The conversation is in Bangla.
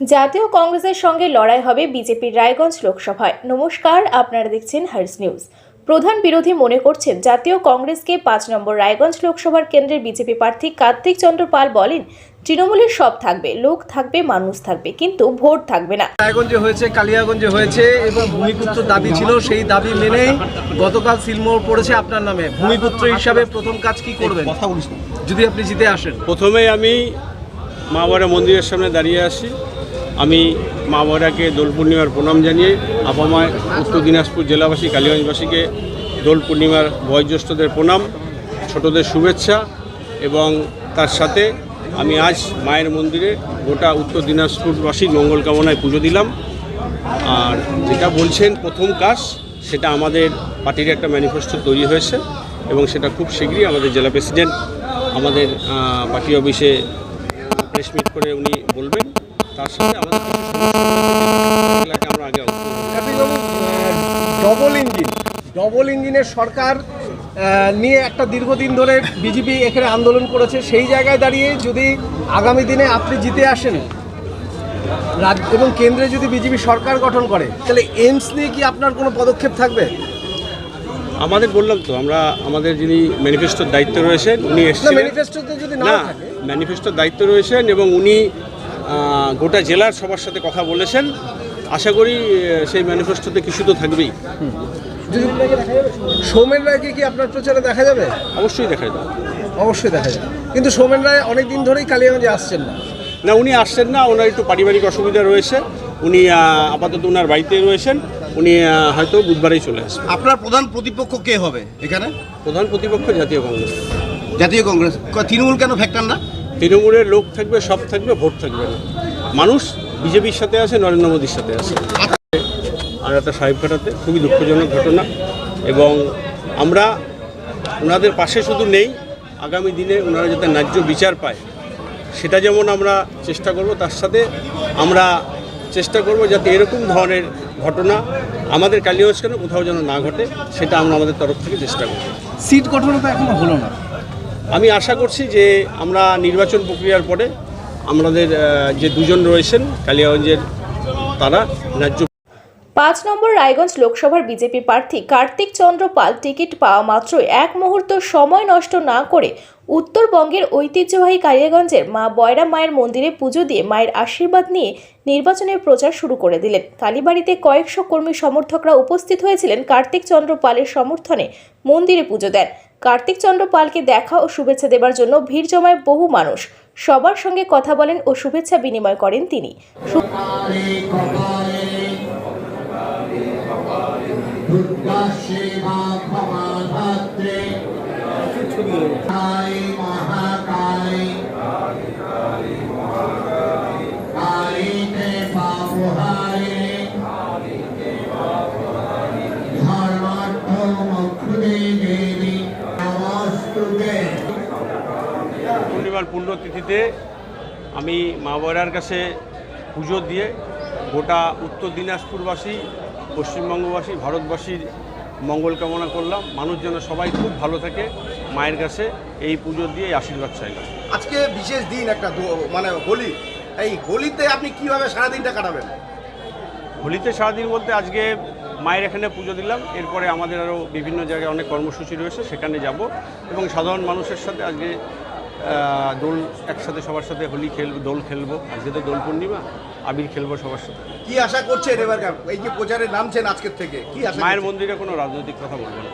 জাতীয় কংগ্রেসের সঙ্গে লড়াই হবে বিজেপির রায়গঞ্জ লোকসভায়। নমস্কার আপনারা দেখছেন হার্স নিউজ। প্রধান বিরোধী মনে করছেন জাতীয় কংগ্রেসকে পাঁচ নম্বর রায়গঞ্জ লোকসভার কেন্দ্রের বিজেপি প্রার্থী কার্তিক চন্দ্র পাল বলেন তৃণমূলের সব থাকবে লোক থাকবে মানুষ থাকবে কিন্তু ভোট থাকবে না। রায়গঞ্জে হয়েছে কালিয়াগঞ্জে হয়েছে এবং ভূমিপুত্র দাবি ছিল সেই দাবি মেনেই গতকাল সিলমোহর পড়েছে আপনার নামে। ভূমিপুত্র হিসাবে প্রথম কাজ কি করবেন? যদি আপনি জিতে আসেন। প্রথমে আমি মা বাবা মন্দিরের সামনে দাঁড়িয়ে আসি। আমি মা বাবাকে দোল পূর্ণিমার প্রণাম জানিয়ে আপামায় উত্তর দিনাজপুর জেলাবাসী, কালীগঞ্জবাসীকে দোল পূর্ণিমার বয়োজ্যেষ্ঠদের প্রণাম, ছোটদের শুভেচ্ছা এবং তার সাথে আমি আজ মায়ের মন্দিরে গোটা উত্তর দিনাজপুরবাসীর মঙ্গল কামনায় পুজো দিলাম। আর যেটা বলছেন প্রথম কাজ, সেটা আমাদের পার্টির একটা ম্যানিফেস্টো তৈরি হয়েছে এবং সেটা খুব শীঘ্রই আমাদের জেলা প্রেসিডেন্ট, আমাদের পার্টি অফিসে প্রেস মিট করে উনি বলবেন, তার সাথে আমাদের ডবল ইঞ্জিন ডবল ইঞ্জিনের সরকার নিয়ে একটা দীর্ঘদিন ধরে বিজেপি এখানে আন্দোলন করেছে, সেই জায়গায় দাঁড়িয়ে যদি আগামী দিনে আপনি জিতে আসেন, রাজ্য এবং কেন্দ্রে যদি বিজেপি সরকার গঠন করে, তাহলে এইমস নিয়ে কি আপনার কোনো পদক্ষেপ থাকবে? আমাদের বললাম তো আমরা আমাদের যিনি ম্যানিফেস্টোর দায়িত্ব রয়েছেন উনি না এসেছিলেন। ম্যানিফেস্টোতে যদি না ম্যানিফেস্টোর দায়িত্ব রয়েছেন এবং উনি গোটা জেলার সবার সাথে কথা বলেছেন। আশা করি সেই ম্যানিফেস্টোতে কিছু তো থাকবেই। সৌমেন রায়কে কি আপনার প্রচারে দেখা যাবে? অবশ্যই দেখা যাবে। অবশ্যই দেখা যাবে। কিন্তু সৌমেন রায় অনেক দিন ধরেই কালিয়াগঞ্জে আসছেন না। না উনি আসছেন না ওনার একটু পারিবারিক অসুবিধা রয়েছে। উনি আপাতত ওনার বাড়িতে রয়েছেন। উনি হয়তো বুধবারেই চলে আসবেন আপনার প্রধান প্রতিপক্ষ কে হবে এখানে? প্রধান প্রতিপক্ষ জাতীয় কংগ্রেস। জাতীয় কংগ্রেস। তৃণমূল কেন ফ্যাক্টর না? তৃণমূলের লোক থাকবে সব থাকবে ভোট থাকবে না। মানুষ বিজেপির সাথে আছে নরেন্দ্র মোদীর সাথে আছে। আর একটা সাহেব ঘাটাতে খুবই দুঃখজনক ঘটনা। এবং আমরা ওনাদের পাশে শুধু নেই আগামী দিনে ওনারা যাতে ন্যায্য বিচার পায় সেটা যেমন আমরা চেষ্টা করব তার সাথে আমরা চেষ্টা করব যাতে এরকম ধরনের ঘটনা আমাদের কালিগঞ্জ কেন কোথাও যেন না ঘটে সেটা আমরা আমাদের তরফ থেকে চেষ্টা করব। সিট গঠন তো এখনও হলো না। আমি আশা করছি যে আমরা নির্বাচন প্রক্রিয়ার পরে আমাদের যে দুজন রয়েছেন কালিয়াগঞ্জের তারা ন্যায্য পাঁচ নম্বর রায়গঞ্জ লোকসভার বিজেপি প্রার্থী কার্তিক চন্দ্র পাল টিকিট পাওয়া মাত্রই এক মুহূর্ত সময় নষ্ট না করে উত্তরবঙ্গের ঐতিহ্যবাহী কালিয়াগঞ্জের মা বয়রা মায়ের মন্দিরে পুজো দিয়ে মায়ের আশীর্বাদ নিয়ে নির্বাচনের প্রচার শুরু করে দিলেন। কালীবাড়িতে কয়েকশো কর্মী সমর্থকরা উপস্থিত হয়েছিলেন কার্তিক চন্দ্র পালের সমর্থনে মন্দিরে পুজো দেন। কার্তিক চন্দ্র পালকে দেখা ও শুভেচ্ছা দেবার জন্য ভিড় জমায় বহু মানুষ। সবার সঙ্গে কথা বলেন ও শুভেচ্ছা বিনিময় করেন তিনি। শু- দুর্গাশিবা ক্ষমাধাত্রে কালী মহাকালী। কালীতে পাপহারে ধর্মার্থ মুখ্যদে দেবী নমস্তুতে পূর্ণিমার পুণ্যতিথিতে আমি মা বয়রার কাছে পুজো দিয়ে গোটা উত্তর দিনাজপুরবাসী পশ্চিমবঙ্গবাসী ভারতবাসীর মঙ্গল কামনা করলাম। মানুষ যেন সবাই খুব ভালো থাকে মায়ের কাছে এই পুজো দিয়ে আশীর্বাদ চাইলাম আজকে বিশেষ দিন একটা মানে হোলি। এই হোলিতে আপনি কীভাবে সারাদিনটা কাটাবেন? হোলিতে সারাদিন বলতে আজকে মায়ের এখানে পুজো দিলাম। এরপরে আমাদের আরও বিভিন্ন জায়গায় অনেক কর্মসূচি রয়েছে সেখানে যাব এবং সাধারণ মানুষের সাথে আজকে দোল একসাথে সবার সাথে হোলি খেলব দোল খেলব। আজকে তো দোল পূর্ণিমা। আবির খেলব সবার সাথে। কি আশা করছেন এবার? এই যে প্রচারে নামছেন আজকের থেকে কি আশা মায়ের মন্দিরে কোনো রাজনৈতিক কথা বলব না।